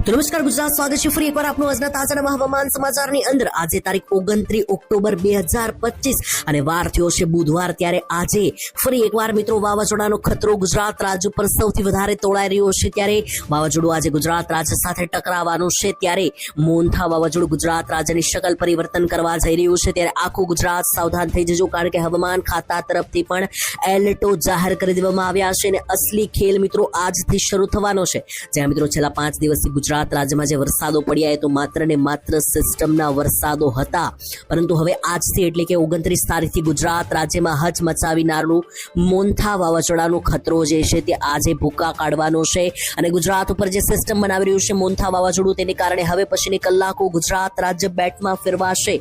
નમસ્કાર, ગુજરાત સ્વાગત છે ફરી એકવાર આપનું આજના તાજાના હવામાન સમાચારની અંદર. આજે તારીખ ઓગણત્રીસ ઓક્ટોબર બે હજાર પચીસ અને વાર થયો છે બુધવાર ત્યારે આજે. ફરી એકવાર મિત્રો, વાવાઝોડાનો ખતરો ગુજરાત રાજ્ય પર સૌથી વધારે તોળાઈ રહ્યો છે ત્યારે. વાવાઝોડું આજે ગુજરાત રાજ્ય સાથે ટકરાવાનું છે ત્યારે. મોન્થા વાવાઝોડું ગુજરાત રાજ્યની શકલ પરિવર્તન કરવા જઈ રહ્યું છે ત્યારે આખું ગુજરાત સાવધાન થઈ જજો, કારણ કે હવામાન ખાતા તરફથી પણ એલર્ટો જાહેર કરી દેવામાં આવ્યા છે અને અસલી ખેલ મિત્રો આજથી શરૂ થવાનો છે. જ્યાં મિત્રો, છેલ્લા પાંચ દિવસથી ગુજરાત રાજ્યમાં જે વરસાદો પડ્યા એ તો માત્ર ને માત્ર સિસ્ટમના વરસાદો હતા. પરંતુ હવે આજથી એટલે કે ઓગણત્રીસ તારીખથી ગુજરાત રાજ્યમાં હચ મચાવીનારનું મોન્થા વાવાઝોડાનો ખતરો જે છે તે આજે ભૂકા કાઢવાનો છે. અને ગુજરાત ઉપર જે સિસ્ટમ બનાવી રહ્યું છે મોન્થા વાવાઝોડું તેને કારણે હવે પછીની કલાકો ગુજરાત રાજ્ય બેટમાં ફેરવાશે.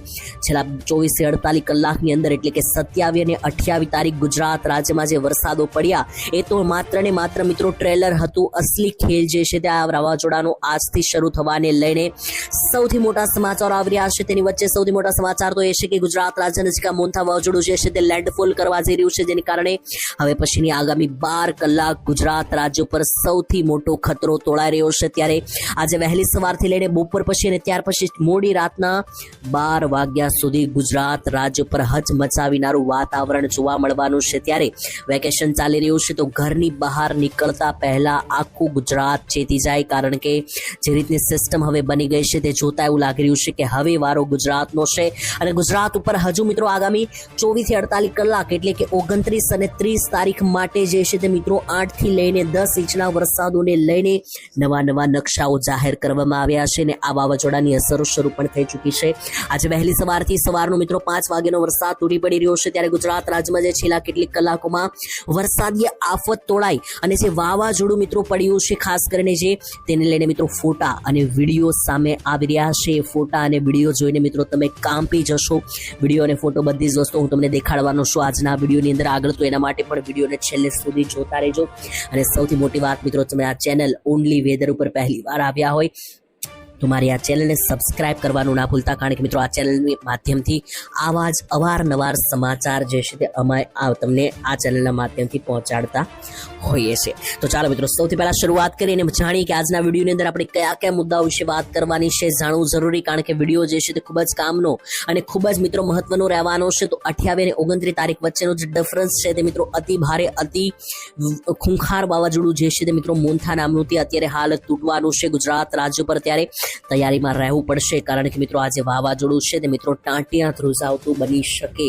છેલ્લા ચોવીસથી અડતાલીસ કલાકની અંદર એટલે કે સત્યાવીસ અને અઠ્યાવીસ તારીખ ગુજરાત રાજ્યમાં જે વરસાદો પડ્યા, એ તો માત્ર ને માત્ર મિત્રો ટ્રેલર હતું. અસલી ખેલ જે છે તે આ વાવાઝોડાનો આજથી શરૂ થવાને લઈને સૌથી મોટા સમાચાર આવી રહ્યા છે. તેની વચ્ચે સૌથી મોટા સમાચાર તો એ છે કે ગુજરાત રાજ્ય નજીક મોન્થા વાવાઝોડું જે છે તે લેન્ડફોલ કરવા જઈ રહ્યું છે. જેને કારણે હવે પછીની આગામી બાર કલાક ગુજરાત રાજ્ય પર સૌથી મોટો ખતરો તોળાઈ રહ્યો છે. ત્યારે આજે વહેલી સવારથી લઈને બપોર પછી અને ત્યાર પછી મોડી રાતના બાર વાગ્યા સુધી ગુજરાત રાજ્ય પર હચ મચાવીનારું વાતાવરણ જોવા મળવાનું છે. ત્યારે વેકેશન ચાલી રહ્યું છે તો ઘરની બહાર નીકળતા પહેલા આખું ગુજરાત ચેતી જાય કારણ કે જે રીતની સિસ્ટમ હવે બની ગઈ છે તે જોતા એવું લાગી રહ્યું છે કે હવે વારો ગુજરાતનો છે. અને ગુજરાત ઉપર હજુ મિત્રો આગામી ચોવીસથી અડતાલીસ કલાક એટલે કે ઓગણત્રીસ અને ત્રીસ તારીખ માટે જે છે તે મિત્રો આઠથી લઈને દસ ઇંચના વરસાદોને લઈને નવા નવા નકશાઓ જાહેર કરવામાં આવ્યા છે અને આ વાવાઝોડાની અસરો શરૂ પણ થઈ ચૂકી છે. આજે વહેલી સવારથી સવારનો મિત્રો પાંચ વાગ્યાનો વરસાદ તૂટી પડી રહ્યો છે ત્યારે ગુજરાત રાજ્યમાં જે છેલ્લા કેટલીક કલાકોમાં વરસાદીય આફત તોડાઈ અને જે વાવાઝોડું મિત્રો પડ્યું છે ખાસ કરીને જે તેને લઈને મિત્રો ફોટા અને વીડિયો સામે આવી રહ્યા છે. ફોટા અને વીડિયો જોઈને મિત્રો તમે કાંપી જશો. વીડિયો અને ફોટો બધી જ વસ્તુ હું તમને દેખાડવાનો છું. આજના વિડીયોની અંદર આગળ તો એના માટે પણ વિડીયોને છેલ્લે સુધી જોતા રહેજો. અને સૌથી મોટી વાત મિત્રો, તમે આ ચેનલ ઓનલી વેધર ઉપર પહેલી વાર આવ્યા હોય તો મારી આ ચેનલને સબસ્ક્રાઇબ કરવાનું ના ભૂલતા, કારણ કે મિત્રો આ ચેનલની માધ્યમથી આવા જ અવારનવાર સમાચાર જે છે તે અમે તમને આ ચેનલના માધ્યમથી પહોંચાડતા હોઈએ છીએ. તો ચાલો મિત્રો, સૌથી પહેલાં શરૂઆત કરીને જાણીએ કે આજના વિડીયોની અંદર આપણે કયા કયા મુદ્દાઓ વિશે વાત કરવાની છે, જાણવું જરૂરી, કારણ કે વીડિયો જે છે તે ખૂબ જ કામનો અને ખૂબ જ મિત્રો મહત્વનો રહેવાનો છે. તો અઠ્યાવીસ અને ઓગણત્રીસ તારીખ વચ્ચેનો જે ડિફરન્સ છે તે મિત્રો અતિ ભારે, અતિ ખૂંખાર વાવાઝોડું જે છે તે મિત્રો મોન્થા નામનું અત્યારે હાલ તૂટવાનું છે ગુજરાત રાજ્ય પર. ત્યારે તૈયારીમાં રહેવું પડશે. કારણ કે મિત્રો આજે વાવાઝોડું છે તે મિત્રો ટાંટિયા ધ્રુજાવતું બની શકે.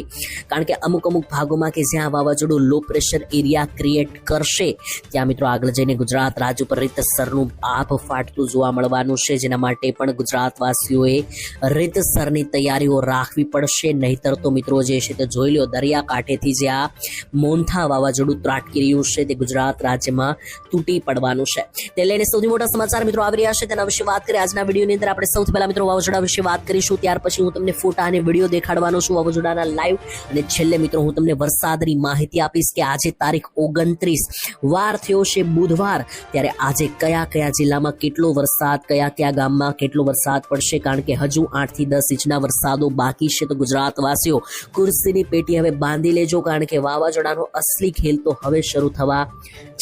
કારણ કે અમુક અમુક ભાગોમાં કે જ્યાં વાવાઝોડું લો પ્રેશર એરિયા ક્રિએટ કરશે, ત્યાં મિત્રો આગળ જઈને ગુજરાત રાજ્ય ઉપર રીતસરનું આભ ફાટતું જોવા મળવાનું છે. જેના માટે પણ ગુજરાતવાસીઓએ રીતસરની તૈયારીઓ રાખવી પડશે. નહીતર તો મિત્રો જે છે તે જોઈ લો દરિયા કાંઠેથી જે આ મોન્થા વાવાઝોડું ત્રાટકી રહ્યું છે તે ગુજરાત રાજ્યમાં તૂટી પડવાનું છે. તે લઈને સૌથી મોટા સમાચાર મિત્રો આવી રહ્યા છે. તેના વિશે વાત કરીએ. આજના વિડીયોની અંદર આપણે સૌથી પહેલા મિત્રો વાવાઝોડા વિશે વાત કરીશું. ત્યાર પછી હું તમને ફોટા અને વીડિયો દેખાડવાનો છું વાવાઝોડાના લાઈવ અને છેલ્લે મિત્રો હું તમને વરસાદની માહિતી આપીશ કે આજે તારીખ ઓગણત્રીસ વાર થયો છે બુધવાર. ત્યારે આજે કયા કયા જિલ્લામાં કેટલો વરસાદ, કયા કયા ગામમાં કેટલો વરસાદ પડશે? કારણ કે હજુ આઠથી દસ ઇંચના વરસાદો બાકી છે તો ગુજરાતવાસીઓ ખુરશીની પેટી હવે બાંધી લેજો, કારણ કે વાવાઝોડાનો અસલી ખેલ તો હવે શરૂ થવા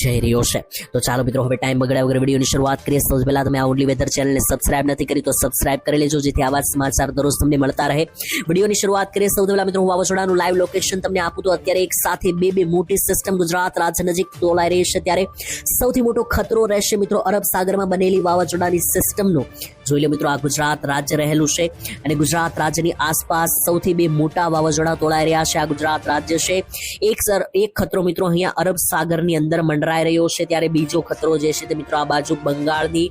જઈ રહ્યો છે. તો ચાલો મિત્રો, હવે ટાઈમ બગડ્યા વગર વિડીયોની શરૂઆત કરીએ. સૌથી પહેલાં તમે આ ઓનલી વેધર ચેનલને સબસ્ક્રાઇબ નથી કરી, તો સબસ્ક્રાઇબ કરી લેજો, જેથી આવા સમાચાર દરરોજ તમને મળતા રહે. વિડીયોની શરૂઆત કરીએ સૌથી પહેલા મિત્રો, હું વાવાઝોડાનું લાઈવ લોકેશન તમને આપું તો અત્યારે એક સાથે બે બે મોટી સિસ્ટમ ગુજરાત રાજ્ય નજીક તોલાઈ રહી છે ત્યારે સૌથી મોટો ખતરો રહેશે મિત્રો અરબ સાગરમાં બનેલી વાવાઝોડાની સિસ્ટમનો જોઈ લો મિત્રો, આ ગુજરાત રાજ્ય રહેલું છે અને ગુજરાત રાજ્યની આસપાસ સૌથી બે મોટા વાવાઝોડા તોળાઈ રહ્યા છે. આ ગુજરાત રાજ્ય છે. એક સર, એક ખતરો મિત્રો અહીંયા અરબ સાગરની અંદર મંડરાઈ રહ્યો છે. ત્યારે બીજો ખતરો જે છે તે મિત્રો આ બાજુ બંગાળની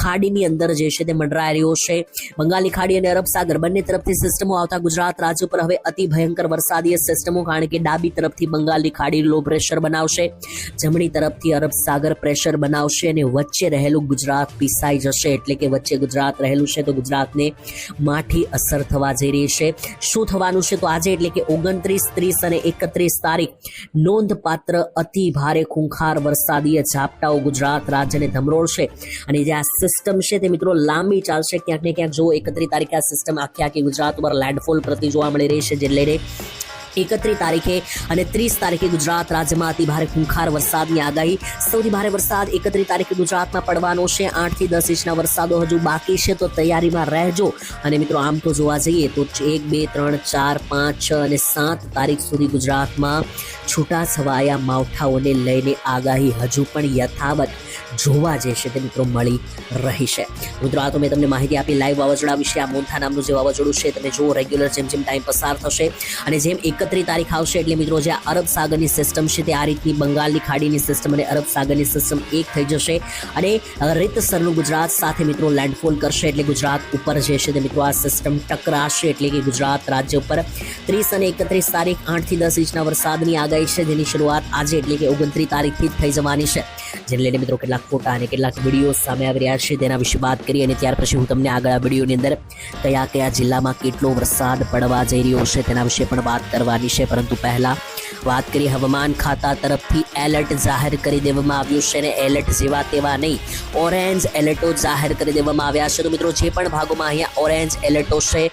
ખાડીની અંદર જે છે તે મંડરાઈ રહ્યો છે. બંગાળની ખાડી અને અરબ સાગર બંને તરફથી સિસ્ટમો આવતા ગુજરાત રાજ્ય પર હવે અતિ ભયંકર વરસાદીય સિસ્ટમો, કારણ કે ડાબી તરફથી બંગાળની ખાડી લો પ્રેશર બનાવશે. જમણી તરફથી અરબ સાગર પ્રેશર બનાવશે અને વચ્ચે રહેલું ગુજરાત પીસાઈ જશે. એટલે કે વચ્ચે ગુજરાત રહેલું છે તો ગુજરાતને માઠી અસર થવા જઈ રહી છે. શું થવાનું છે તો આજે એટલે કે ઓગણત્રીસ, ત્રીસ અને એકત્રીસ તારીખ નોંધપાત્ર અતિ ભારે ખૂંખાર વરસાદીય ઝાપટાઓ ગુજરાત રાજ્યને ધમરોળશે. અને જે આ સિસ્ટમ છે તે મિત્રો લાંબી ચાલશે ક્યાંક ને ક્યાંક. જો એકત્રીસ તારીખે આ સિસ્ટમ આખી આખી ગુજરાત ઉપર લેન્ડફોલ પ્રતિ જોવા મળી રહી છે, જે લઈને એકત્રીસ તારીખે અને ત્રીસ તારીખે ગુજરાત રાજ્યમાં અતિ ભારે ખૂંખાર વરસાદની આગાહી. સૌથી ભારે વરસાદ એકત્રીસ તારીખે ગુજરાતમાં પડવાનો છે. આઠથી દસ ઇંચના વરસાદો હજુ બાકી છે, તો તૈયારીમાં રહેજો. અને મિત્રો, આમ તો જોવા જઈએ તો એક, બે, ત્રણ, ચાર, પાંચ, છ અને સાત તારીખ સુધી ગુજરાતમાં છૂટા છવાયા માવઠાઓને લઈને આગાહી હજુ પણ યથાવત જોવા જે છે તે મિત્રો મળી રહી છે મિત્રો, આ તો મેં તમને માહિતી આપી લાઈવ વાવાઝોડા વિશે, આ મોન્થા નામનું જે વાવાઝોડું છે, તમે જુઓ રેગ્યુલર જેમ જેમ ટાઈમ પસાર થશે અને જેમ એકત્રીસ તારીખ આવશે એટલે મિત્રો જે અરબ સાગરની સિસ્ટમ છે તે આ રીતની બંગાળની ખાડીની સિસ્ટમ અને અરબ સાગરની સિસ્ટમ એક થઈ જશે. અને રીતસરનું ગુજરાત સાથે મિત્રો લેન્ડફોલ કરશે એટલે ગુજરાત ઉપર જે છે તે મિત્રો આ સિસ્ટમ ટકરાશે એટલે કે ગુજરાત રાજ્ય ઉપર ત્રીસ અને એકત્રીસ તારીખ આઠથી દસ ઇંચના વરસાદની આગાહી છે. જેની શરૂઆત આજે એટલે કે ઓગણત્રીસ તારીખથી જ થઈ જવાની છે. જેને લઈને મિત્રો કેટલાક ફોટા અને કેટલાક વીડિયો સામે આવી રહ્યા છે. તેના વિશે વાત કરી અને ત્યાર પછી હું તમને આગળ આ વિડીયોની અંદર કયા કયા જિલ્લામાં કેટલો વરસાદ પડવા જઈ રહ્યો છે તેના વિશે પણ વાત કરવાની છે પરંતુ પહેલા વાત કરી, હવામાન ખાતા તરફથી એલર્ટ જાહેર કરી દેવામાં આવ્યું છે અને એલર્ટ જેવા તેવા નહીં ઓરેન્જ એલર્ટો જાહેર કરી દેવામાં આવ્યા છે. તો મિત્રો, જે પણ ભાગોમાં અહીંયા ઓરેન્જ એલર્ટો છે,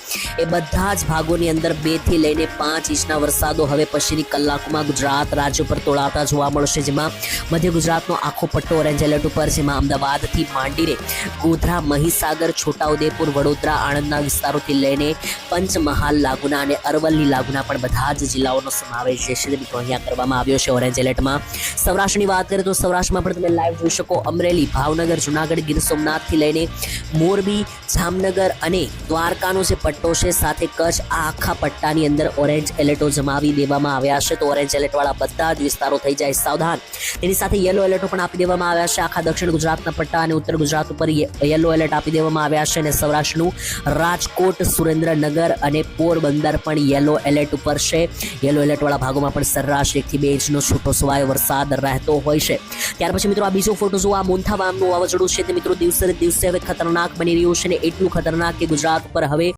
એ બધા જ ભાગોની અંદર બેથી લઈને પાંચ ઇંચના વરસાદો હવે પછીની કલાકોમાં ગુજરાત રાજ્ય પર તોળાતા જોવા મળશે. જેમાં મધ્ય ગુજરાતનો આખો પટ્ટો ઓરેન્જ એલર્ટ ઉપર, જેમાં અમદાવાદથી માંડીને ગોધરા, મહીસાગર, છોટાઉદેપુર, વડોદરા, આણંદના વિસ્તારોથી લઈને પંચમહાલ લાગુના અને અરવલ્લી લાગુના પણ બધા જ જિલ્લાઓનો સમાવેશ છે અહીંયા કરવામાં આવ્યો છે ઓરેન્જ એલર્ટમાં. સૌરાષ્ટ્રની વાત કરીએ તો સૌરાષ્ટ્રમાં પણ તમે લાઈવ જોઈ શકો. અમરેલી, ભાવનગર, જુનાગઢ, ગીર સોમનાથથી લઈને મોરબી જામનગર અને દ્વારકાનો જે પટ્ટો છે, સાથે કચ્છ આ આખા પટ્ટાની અંદર ઓરેન્જ એલર્ટો જમાવી દેવામાં આવ્યા છે. તો ઓરેન્જ એલર્ટવાળા બધા જ વિસ્તારો થઈ જાય સાવધાન. તેની સાથે યલો એલર્ટો પણ આપી દેવામાં આવ્યા છે. આખા દક્ષિણ ગુજરાતના પટ્ટા અને ઉત્તર ગુજરાત ઉપર યલો એલર્ટ આપી દેવામાં આવ્યા છે. અને સૌરાષ્ટ્રનું રાજકોટ, સુરેન્દ્રનગર અને પોરબંદર પણ યલો એલર્ટ ઉપર છે. યલો એલર્ટવાળા ભાગોમાં પણ સરેરાશ એકથી બે ઇંચનો છૂટો છવાયો વરસાદ રહેતો હોય છે. ત્યાર પછી મિત્રો આ બીજો ફોટો જુઓ. આ મોન્થા વામનું વાવાઝોડું છે. તે મિત્રો દિવસે દિવસે હવે ખતરનાક બની રહ્યું છે એટલું ખતરનાક કે ગુજરાત ઉપર હવે